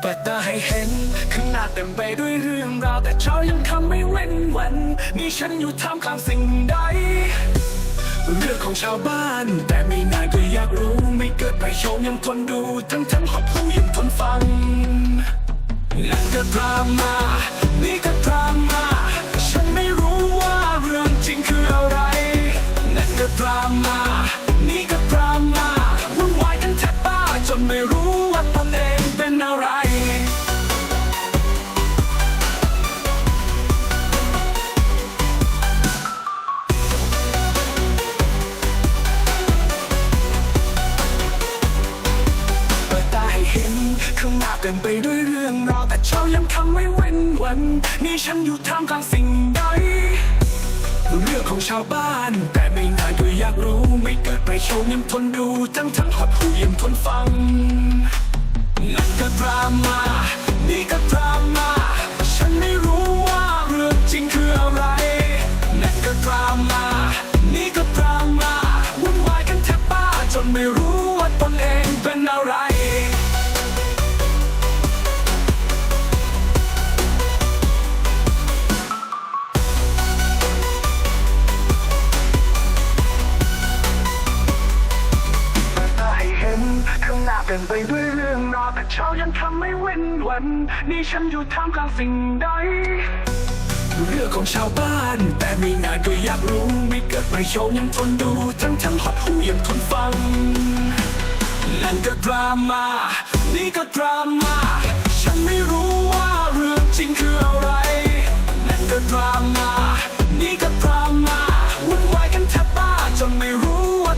เปิดตาให้เห็นข้างหน้าเต็มไปด้วยเรื่องราว แต่เช้ายังทำไม่เว้นวัน นี่ฉันอยู่ท่ามกลางสิ่งใด เรื่องของชาวบ้าน แต่ไม่นานก็อยากรู้ ไม่เกิดไปโชมยังทนดู ทั้งทั้งหอบหูยังทนฟังนั่นก็ดราม่านี่ก็ดราม่าฉันไม่รู้ว่าเรื่องจริงคืออะไรนั่นก็ดราม่านี่ก็ดราม่าวุ่นวายกันแทบบ้าจนไม่รู้ ข้างหน้าเต็มไปด้วยเรื่องราวแต่เช้ายังทำไม่เว้นวันนี่ฉันอยู่ท่ามกลางสิ่งใดเรื่องของชาวบ้าน แต่ไม่นานก็อยากรู้ไม่เกิดไปโชว์ยังทนดูทั้งทั้งหดหูยังทนฟังนั่นก็ดราม่านี่ก็ดราม่าฉันไม่รู้ว่าเรื่องจริงคืออะไรนั่นก็ดราม่า หน้าเต็มไปด้วยเรื่องราวแต่เช้ายังทำไม่เว้นวัน นี่ฉันอยู่ท่ามกลางสิ่งใดเรื่องของชาวบ้าน แต่ไม่นานก็อยากรู้ ไม่เกิดไม่โยชว์ยังทนดู ทั้งทั้งหดหูยังทนฟัง นั่นก็ดราม่านี่ก็ดราม่าฉันไม่รู้ว่าเรื่องจริงคืออะไร นั่นก็ดราม่านี่ก็ดราม่าวุ่นวายกันแทบบ้าจนไม่รู้ว่า